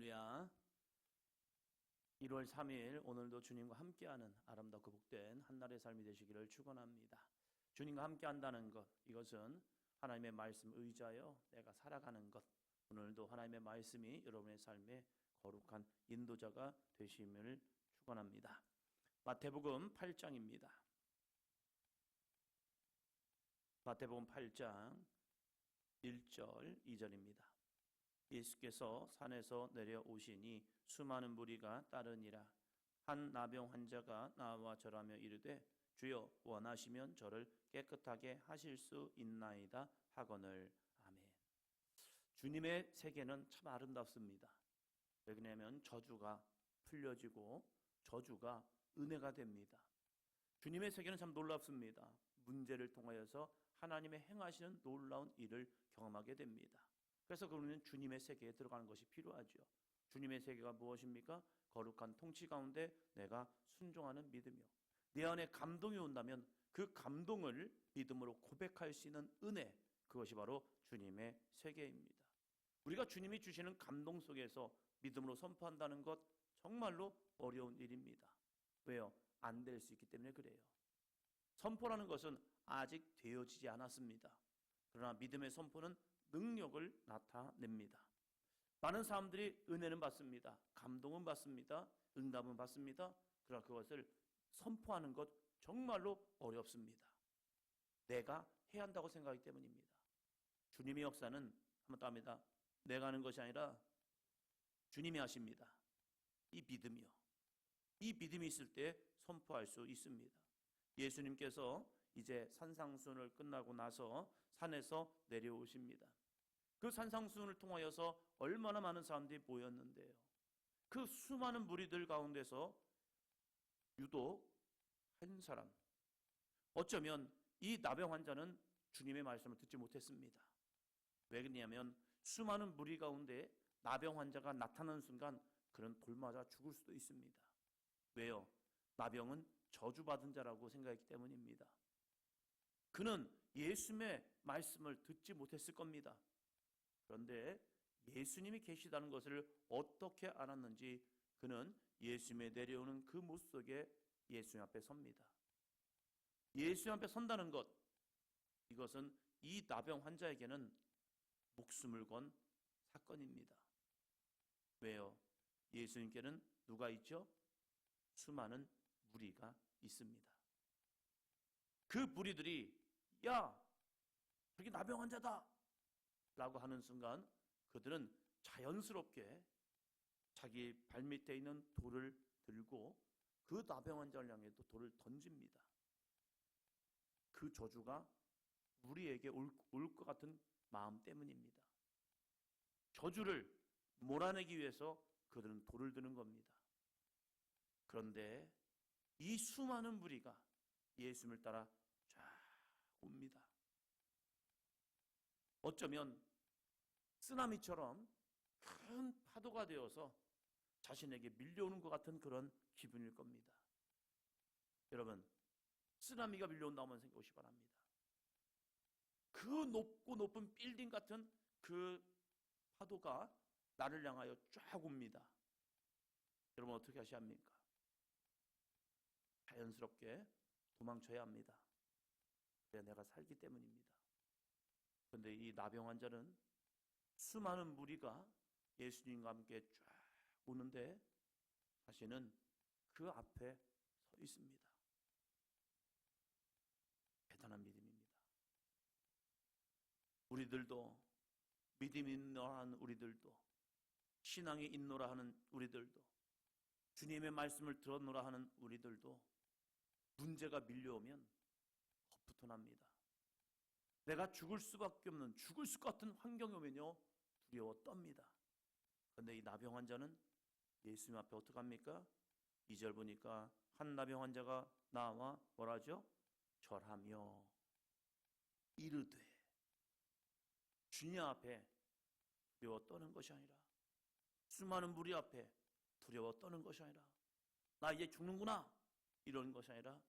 할렐루야. 1월 3일 오늘도 주님과 함께하는 아름답고 복된 한날의 삶이 되시기를 축원합니다. 주님과 함께한다는 것 이것은 하나님의 말씀 의지하여 내가 살아가는 것 오늘도 하나님의 말씀이 여러분의 삶에 거룩한 인도자가 되심을 축원합니다. 마태복음 8장입니다. 마태복음 8장 1절 2절입니다. 예수께서 산에서 내려오시니 수많은 무리가 따르니라 한 나병 환자가 나와 절하며 이르되 주여 원하시면 저를 깨끗하게 하실 수 있나이다 하거늘 아멘. 주님의 세계는 참 아름답습니다. 왜냐하면 저주가 풀려지고 저주가 은혜가 됩니다. 주님의 세계는 참 놀랍습니다. 문제를 통하여서 하나님의 행하시는 놀라운 일을 경험하게 됩니다. 그래서 그러면 주님의 세계에 들어가는 것이 필요하죠. 주님의 세계가 무엇입니까? 거룩한 통치 가운데 내가 순종하는 믿음이요. 내 안에 감동이 온다면 그 감동을 믿음으로 고백할 수 있는 은혜, 그것이 바로 주님의 세계입니다. 우리가 주님이 주시는 감동 속에서 믿음으로 선포한다는 것 정말로 어려운 일입니다. 왜요? 안 될 수 있기 때문에 그래요. 선포라는 것은 아직 되어지지 않았습니다. 그러나 믿음의 선포는 능력을 나타냅니다. 많은 사람들이 은혜는 받습니다. 감동은 받습니다. 응답은 받습니다. 그러나 그것을 선포하는 것 정말로 어렵습니다. 내가 해야 한다고 생각하기 때문입니다. 주님의 역사는 한번 더 합니다. 내가 하는 것이 아니라 주님이 하십니다. 이 믿음이요. 이 믿음이 있을 때 선포할 수 있습니다. 예수님께서 이제 산상순을 끝나고 나서 산에서 내려오십니다. 그 산상순을 통하여서 얼마나 많은 사람들이 모였는데요. 그 수많은 무리들 가운데서 유독 한 사람, 어쩌면 이 나병 환자는 주님의 말씀을 듣지 못했습니다. 왜 그러냐면 수많은 무리 가운데 나병 환자가 나타나는 순간 그런 돌맞아 죽을 수도 있습니다. 왜요? 나병은 저주받은 자라고 생각했기 때문입니다. 그는 예수님의 말씀을 듣지 못했을 겁니다. 그런데 예수님이 계시다는 것을 어떻게 알았는지 그는 예수님의 내려오는 그 모습 속에 예수님 앞에 섭니다. 예수님 앞에 선다는 것, 이것은 이 나병 환자에게는 목숨을 건 사건입니다. 왜요? 예수님께는 누가 있죠? 수많은 무리가 있습니다. 그 무리들이 야 저기 나병 환자다 라고 하는 순간 그들은 자연스럽게 자기 발밑에 있는 돌을 들고 그 나병 환자를 향해 또 돌을 던집니다. 그 저주가 우리에게 올 것 같은 마음 때문입니다. 저주를 몰아내기 위해서 그들은 돌을 드는 겁니다. 그런데 이 수많은 무리가 예수님을 따라 쫙 옵니다. 어쩌면 쓰나미처럼 큰 파도가 되어서 자신에게 밀려오는 것 같은 그런 기분일 겁니다. 여러분, 쓰나미가 밀려온다면 생각해 보시 바랍니다. 그 높고 높은 빌딩 같은 그 파도가 나를 향하여 쫙 옵니다. 여러분 어떻게 하셔야 합니까? 자연스럽게 도망쳐야 합니다. 그래야 내가 살기 때문입니다. 그런데 이 나병 환자는 수많은 무리가 예수님과 함께 쫙 오는데 자신은 그 앞에 서 있습니다. 대단한 믿음입니다. 우리들도 믿음 있노라 하는 우리들도 신앙이 있노라 하는 우리들도 주님의 말씀을 들었노라 하는 우리들도 문제가 밀려오면 겁부터 납니다. 내가 죽을 수밖에 없는 죽을 수 같은 환경이 오면요 두려워 떱니다. 그런데 이 나병 환자는 예수님 앞에 어떻게 합니까? 2절 보니까 한 나병 환자가 나와 뭐라죠? 절하며 이르되 주님 앞에 두려워 떠는 것이 아니라 수많은 무리 앞에 두려워 떠는 것이 아니라 나 이제 죽는구나 이런 것이 아니라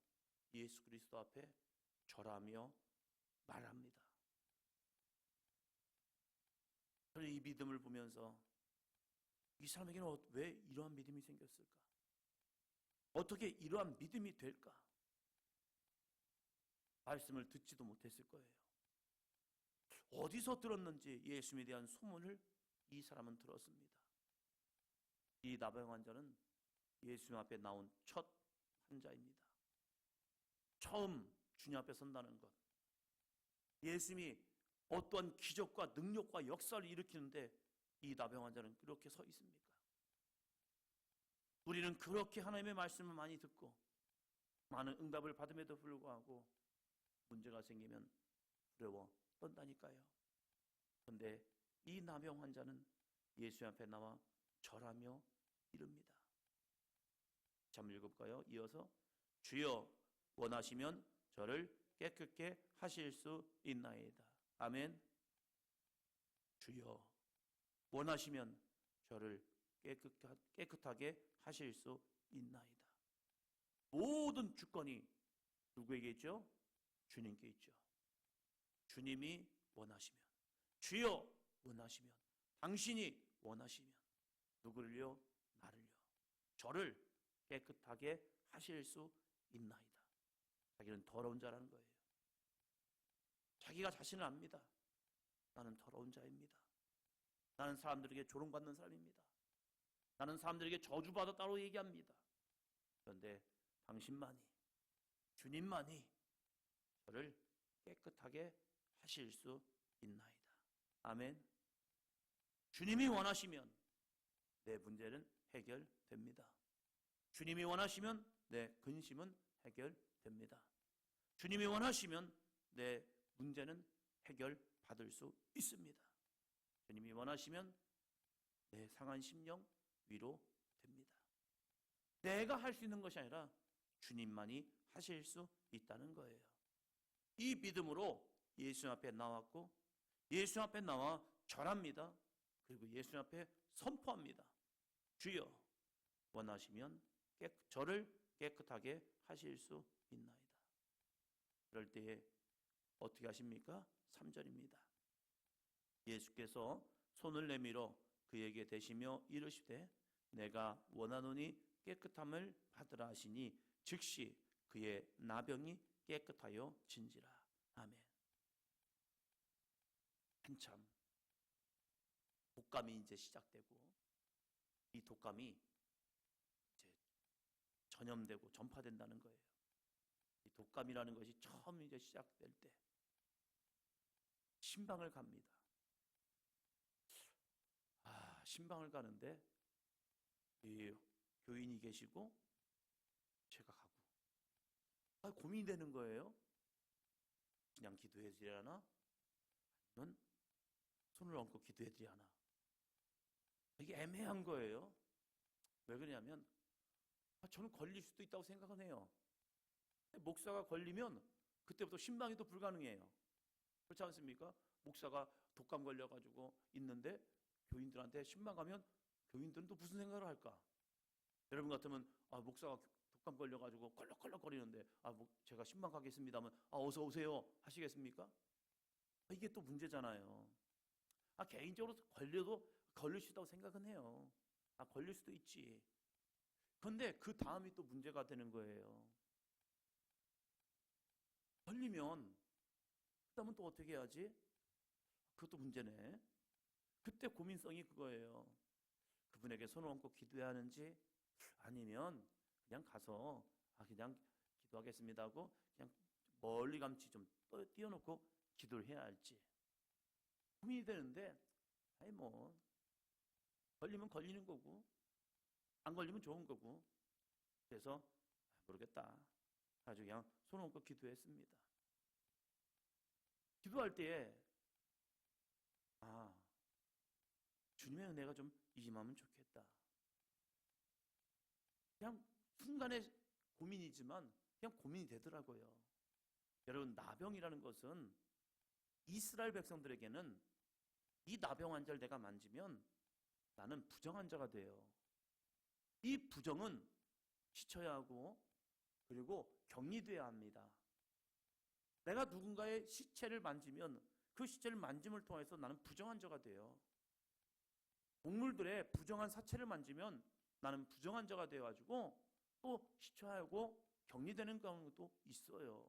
예수 그리스도 앞에 절하며 말합니다. 저는 이 믿음을 보면서 이 사람에게는 어- 왜 이러한 믿음이 생겼을까? 어떻게 이러한 믿음이 될까? 말씀을 듣지도 못했을 거예요. 어디서 들었는지 예수님에 대한 소문을 이 사람은 들었습니다. 이 나병 환자는 예수님 앞에 나온 첫 환자입니다. 처음 주님 앞에 선다는 것. 예수님이 어떠한 기적과 능력과 역사를 일으키는데 이 나병 환자는 그렇게 서 있습니까? 우리는 그렇게 하나님의 말씀을 많이 듣고 많은 응답을 받음에도 불구하고 문제가 생기면 두려워 떤다니까요. 그런데 이 나병 환자는 예수 앞에 나와 절하며 이릅니다. 잠 읽어볼까요? 이어서 주여 원하시면 저를 깨끗게 하실 수 있나이다. 아멘. 주여 원하시면 저를 깨끗하, 깨끗하게 하실 수 있나이다. 모든 주권이 누구에게 있죠? 주님께 있죠. 주님이 원하시면 주여 원하시면 당신이 원하시면 누구를요? 나를요. 저를 깨끗하게 하실 수 있나이다. 자기는 더러운 자라는 거예요. 자기가 자신을 압니다. 나는 더러운 자입니다. 나는 사람들에게 조롱받는 사람입니다. 나는 사람들에게 저주받았다고 얘기합니다. 그런데 당신만이, 주님만이 저를 깨끗하게 하실 수 있나이다. 아멘. 주님이 원하시면 내 문제는 해결됩니다. 주님이 원하시면 내 근심은 해결됩니다. 주님이 원하시면 내 문제는 해결받을 수 있습니다. 주님이 원하시면 내 상한 심령 위로 됩니다. 내가 할 수 있는 것이 아니라 주님만이 하실 수 있다는 거예요. 이 믿음으로 예수 앞에 나왔고 예수 앞에 나와 절합니다. 그리고 예수 앞에 선포합니다. 주여 원하시면 깨, 저를 깨끗하게 하실 수 있나이다. 그럴 때에 어떻게 하십니까? 3절입니다. 예수께서 손을 내밀어 그에게 대시며 이르시되 내가 원하노니 깨끗함을 받으라 하시니 즉시 그의 나병이 깨끗하여 진지라. 아멘. 한참 독감이 이제 시작되고 이 독감이 이제 전염되고 전파된다는 거예요. 이 독감이라는 것이 처음 이제 시작될 때 신방을 갑니다. 아, 신방을 가는데 이 교인이 계시고 제가 가고 아, 고민이 되는 거예요. 그냥 기도해 드리려나? 아니면 손을 얹고 기도해 드리려나? 이게 애매한 거예요. 왜 그러냐면 아, 저는 걸릴 수도 있다고 생각은 해요. 목사가 걸리면 그때부터 신방이 또 불가능해요. 그렇지 않습니까? 목사가 독감 걸려가지고 있는데 교인들한테 신방 가면 교인들은 또 무슨 생각을 할까? 여러분 같으면 아 목사가 독감 걸려가지고 껄럭껄럭거리는데 아 뭐, 제가 신방 가겠습니다면 아 어서 오세요 하시겠습니까? 아, 이게 또 문제잖아요. 아 개인적으로 걸려도 걸릴 수 있다고 생각은 해요. 아 걸릴 수도 있지. 그런데 그 다음이 또 문제가 되는 거예요. 걸리면 그다음은 또 어떻게 해야지? 그것도 문제네. 그때 고민성이 그거예요. 그분에게 손을 얹고 기도해야 하는지 아니면 그냥 가서 아 그냥 기도하겠습니다 하고 그냥 멀리 감치 좀 떠- 띄워놓고 기도를 해야 할지 고민이 되는데 아니 뭐 걸리면 걸리는 거고 안 걸리면 좋은 거고 그래서 아, 모르겠다 아주 그냥 손을 얹고 기도했습니다. 기도할 때에 아 주님의 은혜가 좀 임하면 좋겠다. 그냥 순간의 고민이지만 그냥 고민이 되더라고요. 여러분 나병이라는 것은 이스라엘 백성들에게는 이 나병 환자를 내가 만지면 나는 부정 환자가 돼요. 이 부정은 지쳐야 하고 그리고 격리돼야 합니다. 내가 누군가의 시체를 만지면 그 시체를 만짐을 통해서 나는 부정 환자가 돼요. 동물들의 부정한 사체를 만지면 나는 부정한 자가 되어가지고 또 시초하고 격리되는 경우도 있어요.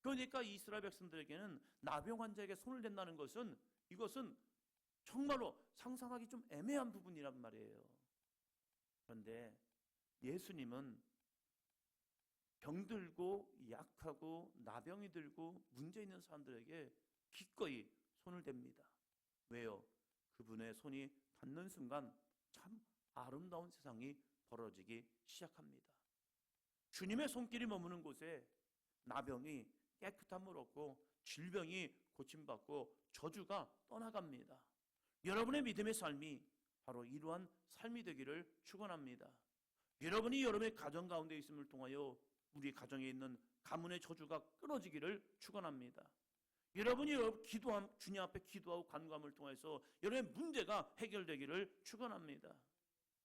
그러니까 이스라엘 백성들에게는 나병 환자에게 손을 댄다는 것은 이것은 정말로 상상하기 좀 애매한 부분이란 말이에요. 그런데 예수님은 병들고 약하고 나병이 들고 문제 있는 사람들에게 기꺼이 손을 댑니다. 왜요? 그분의 손이 닿는 순간 참 아름다운 세상이 벌어지기 시작합니다. 주님의 손길이 머무는 곳에 나병이 깨끗함을 얻고 질병이 고침받고 저주가 떠나갑니다. 여러분의 믿음의 삶이 바로 이러한 삶이 되기를 축원합니다. 여러분이 여러분의 가정 가운데 있음을 통하여 우리 가정에 있는 가문의 저주가 끊어지기를 축원합니다. 여러분이 기도함 주님 앞에 기도하고 간구함을 통해서 여러분의 문제가 해결되기를 축원합니다.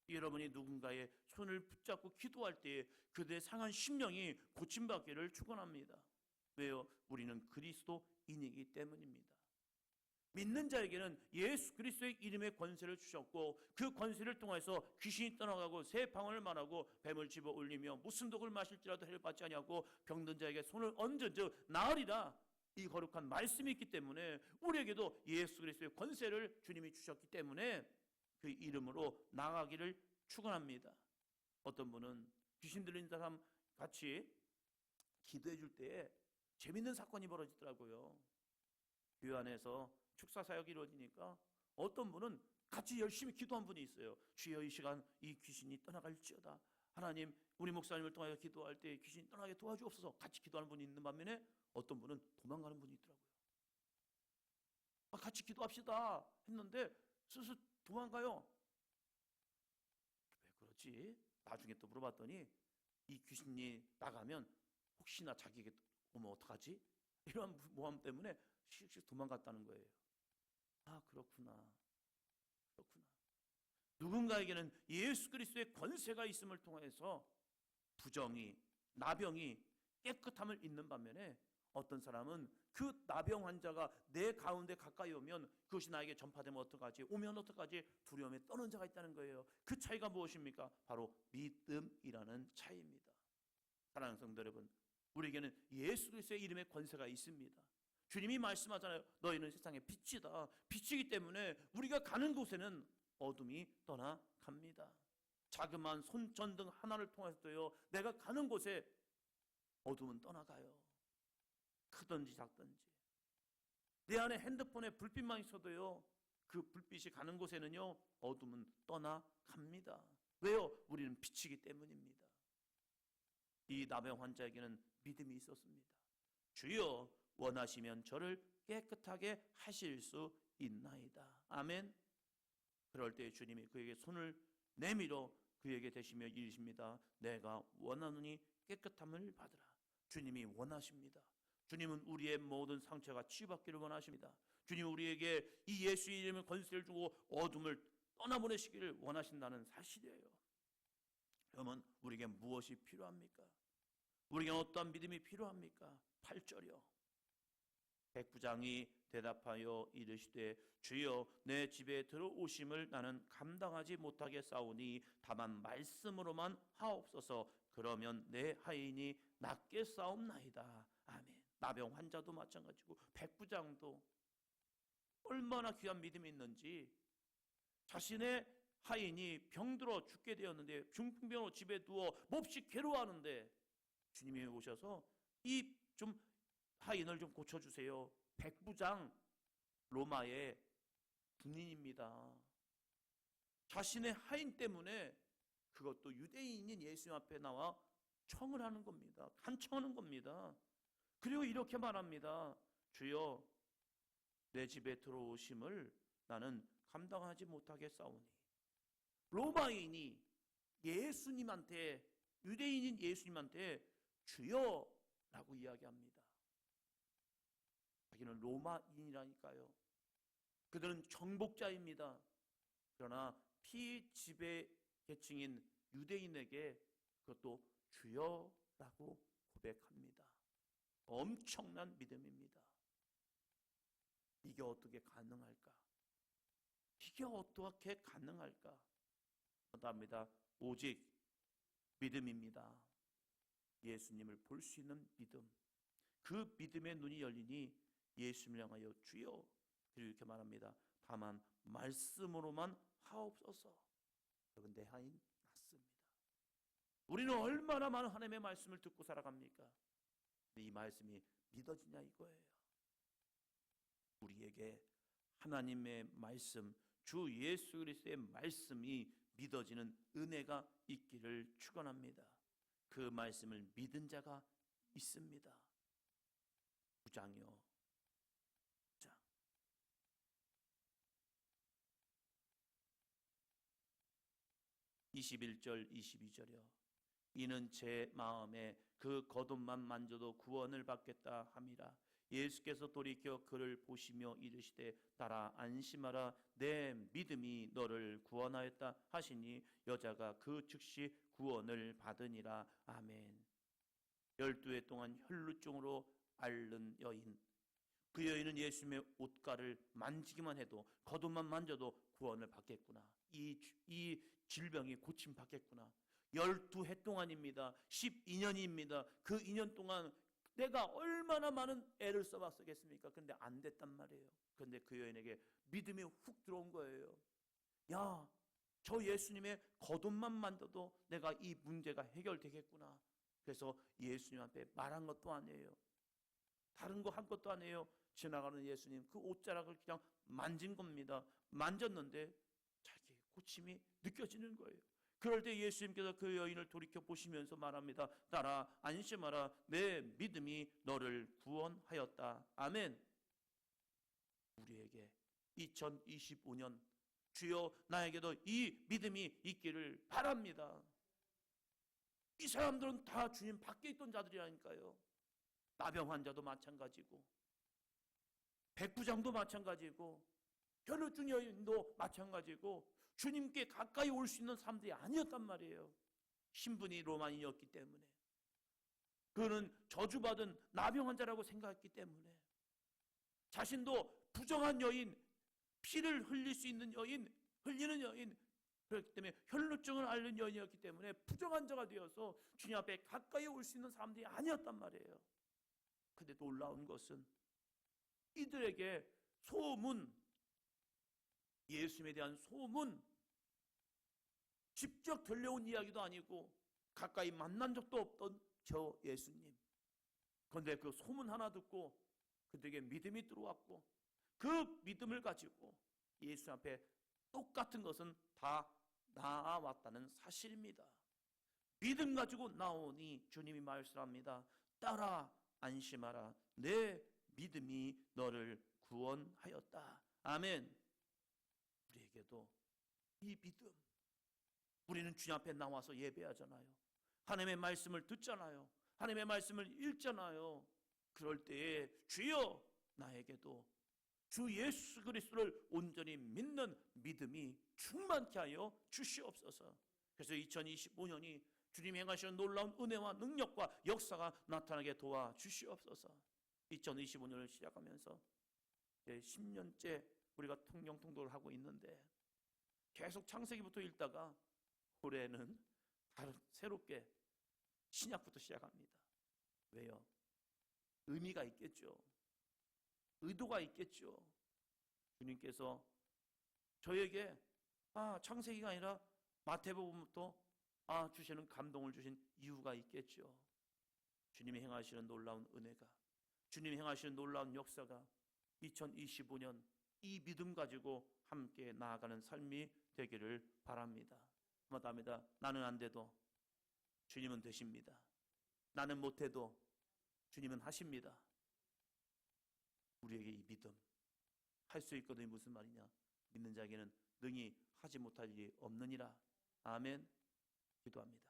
여러분이 누군가의 손을 붙잡고 기도할 때에 그들의 상한 심령이 고침받기를 축원합니다. 왜요? 우리는 그리스도인이기 때문입니다. 믿는 자에게는 예수 그리스도의 이름의 권세를 주셨고 그 권세를 통해서 귀신이 떠나가고 새 방언을 말하고 뱀을 집어 올리며 무슨 독을 마실지라도 해를 받지 아니하고 병든 자에게 손을 얹은 즉 나으리라 이 거룩한 말씀이 있기 때문에 우리에게도 예수 그리스도의 권세를 주님이 주셨기 때문에 그 이름으로 나가기를 축원합니다. 어떤 분은 귀신 들린 사람 같이 기도해 줄 때에 재밌는 사건이 벌어지더라고요. 교회 안에서 축사 사역이 이루어지니까 어떤 분은 같이 열심히 기도한 분이 있어요. 주여 이 시간 이 귀신이 떠나갈지어다. 하나님 우리 목사님을 통하여 기도할 때 귀신이 떠나게 도와주옵소서. 같이 기도하는 분이 있는 반면에 어떤 분은 도망가는 분이 있더라고요. 아, 같이 기도합시다 했는데 슬슬 도망가요. 왜 그러지? 나중에 또 물어봤더니 이 귀신이 나가면 혹시나 자기에게 오면 어떡하지? 이런 모함 때문에 씩씩 도망갔다는 거예요. 아, 그렇구나. 그렇구나. 누군가에게는 예수 그리스도의 권세가 있음을 통해서 부정이, 나병이 깨끗함을 잇는 반면에 어떤 사람은 그 나병 환자가 내 가운데 가까이 오면 그것이 나에게 전파되면 어떡하지? 오면 어떡하지? 두려움에 떠는 자가 있다는 거예요. 그 차이가 무엇입니까? 바로 믿음이라는 차이입니다. 사랑하는 성도 여러분, 우리에게는 예수 그리스도의 이름의 권세가 있습니다. 주님이 말씀하잖아요. 너희는 세상의 빛이다. 빛이기 때문에 우리가 가는 곳에는 어둠이 떠나갑니다. 자그마한 손전등 하나를 통해서도요. 내가 가는 곳에 어둠은 떠나가요. 크든지 작든지. 내 안에 핸드폰에 불빛만 있어도요. 그 불빛이 가는 곳에는요. 어둠은 떠나갑니다. 왜요? 우리는 빛이기 때문입니다. 이 나병 환자에게는 믿음이 있었습니다. 주여 원하시면 저를 깨끗하게 하실 수 있나이다. 아멘. 그럴 때 주님이 그에게 손을 내밀어 그에게 대시며 이르십니다. 내가 원하노니 깨끗함을 받으라. 주님이 원하십니다. 주님은 우리의 모든 상처가 치유받기를 원하십니다. 주님 우리에게 이 예수의 이름의 권세를 주고 어둠을 떠나보내시기를 원하신다는 사실이에요. 그러면 우리에게 무엇이 필요합니까? 우리에게 어떠한 믿음이 필요합니까? 8절이요. 백부장이 대답하여 이르시되 주여 내 집에 들어오심을 나는 감당하지 못하게 싸우니 다만 말씀으로만 하옵소서. 그러면 내 하인이 낫게 싸움나이다. 아멘. 나병 환자도 마찬가지고 백부장도 얼마나 귀한 믿음이 있는지. 자신의 하인이 병들어 죽게 되었는데 중풍병으로 집에 누워 몹시 괴로워하는데 주님이 오셔서 이좀 하인을 좀 고쳐주세요. 백부장 로마의 군인입니다. 자신의 하인 때문에 그것도 유대인인 예수님 앞에 나와 청을 하는 겁니다. 간청하는 겁니다. 그리고 이렇게 말합니다. 주여 내 집에 들어오심을 나는 감당하지 못하게 싸우니 로마인이 예수님한테 유대인인 예수님한테 주여라고 이야기합니다. 자기는 로마인이라니까요. 그들은 정복자입니다. 그러나 피지배 계층인 유대인에게 그것도 주여라고 고백합니다. 엄청난 믿음입니다. 이게 어떻게 가능할까? 이게 어떻게 가능할까? 답니다. 오직 믿음입니다. 예수님을 볼 수 있는 믿음. 그 믿음의 눈이 열리니 예수님을 향하여 주여 이렇게 말합니다. 다만 말씀으로만 하옵소서. 그런데 하인 났습니다. 우리는 얼마나 많은 하나님의 말씀을 듣고 살아갑니까? 이 말씀이 믿어지냐 이거예요. 우리에게 하나님의 말씀, 주 예수 그리스도의 말씀이 믿어지는 은혜가 있기를 축원합니다. 그 말씀을 믿은 자가 있습니다. 부장이요. 자. 21절 22절이요. 이는 제 마음에 그 겉옷만 만져도 구원을 받겠다 함이라. 예수께서 돌이켜 그를 보시며 이르시되 따라 안심하라 내 믿음이 너를 구원하였다 하시니 여자가 그 즉시 구원을 받으니라 아멘. 열두 해 동안 혈루증으로 앓는 여인 그 여인은 예수님의 옷가를 만지기만 해도 겉옷만 만져도 구원을 받겠구나. 이, 이 질병이 고침 받겠구나. 12해 동안입니다. 12년입니다. 그 2년 동안 내가 얼마나 많은 애를 써봤겠습니까? 근데 안 됐단 말이에요. 근데 그 여인에게 믿음이 훅 들어온 거예요. 야, 저 예수님의 겉옷만 만져도 내가 이 문제가 해결되겠구나. 그래서 예수님 앞에 말한 것도 아니에요. 다른 거 한 것도 아니에요. 지나가는 예수님 그 옷자락을 그냥 만진 겁니다. 만졌는데 고침이 느껴지는 거예요. 그럴 때 예수님께서 그 여인을 돌이켜 보시면서 말합니다. 따라 안심하라. 내 믿음이 너를 구원하였다. 아멘. 우리에게 2025년 주여 나에게도 이 믿음이 있기를 바랍니다. 이 사람들은 다 주님 밖에 있던 자들이라니까요. 나병 환자도 마찬가지고 백부장도 마찬가지고 혈루증 여인도 마찬가지고 주님께 가까이 올 수 있는 사람들이 아니었단 말이에요. 신분이 로마인이었기 때문에. 그는 저주받은 나병 환자라고 생각했기 때문에. 자신도 부정한 여인, 피를 흘릴 수 있는 여인, 흘리는 여인, 그렇기 때문에 혈루증을 앓는 여인이었기 때문에 부정한 자가 되어서 주님 앞에 가까이 올 수 있는 사람들이 아니었단 말이에요. 근데 놀라운 것은 이들에게 소문, 예수님에 대한 소문, 직접 들려온 이야기도 아니고 가까이 만난 적도 없던 저 예수님. 그런데 그 소문 하나 듣고 그들에게 믿음이 들어왔고 그 믿음을 가지고 예수 앞에 똑같은 것은 다 나아왔다는 사실입니다. 믿음 가지고 나오니 주님이 말씀합니다. 따라 안심하라. 내 믿음이 너를 구원하였다. 아멘. 이 믿음. 우리는 주님 앞에 나와서 예배하잖아요. 하나님의 말씀을 듣잖아요. 하나님의 말씀을 읽잖아요. 그럴 때에 주여 나에게도 주 예수 그리스도를 온전히 믿는 믿음이 충만케 하여 주시옵소서. 그래서 2025년이 주님 행하시는 놀라운 은혜와 능력과 역사가 나타나게 도와 주시옵소서. 2025년을 시작하면서 10년째 우리가 통영 통도를 하고 있는데 계속 창세기부터 읽다가 올해는 다른 새롭게 신약부터 시작합니다. 왜요? 의미가 있겠죠. 의도가 있겠죠. 주님께서 저에게 아 창세기가 아니라 마태복음부터 아 주시는 감동을 주신 이유가 있겠죠. 주님이 행하시는 놀라운 은혜가 주님이 행하시는 놀라운 역사가 2025년 이 믿음 가지고 함께 나아가는 삶이 되기를 바랍니다. 마다합니다. 나는 안 돼도 주님은 되십니다. 나는 못해도 주님은 하십니다. 우리에게 이 믿음 할 수 있거든요. 무슨 말이냐? 믿는 자에게는 능히 하지 못할 일이 없느니라. 아멘. 기도합니다.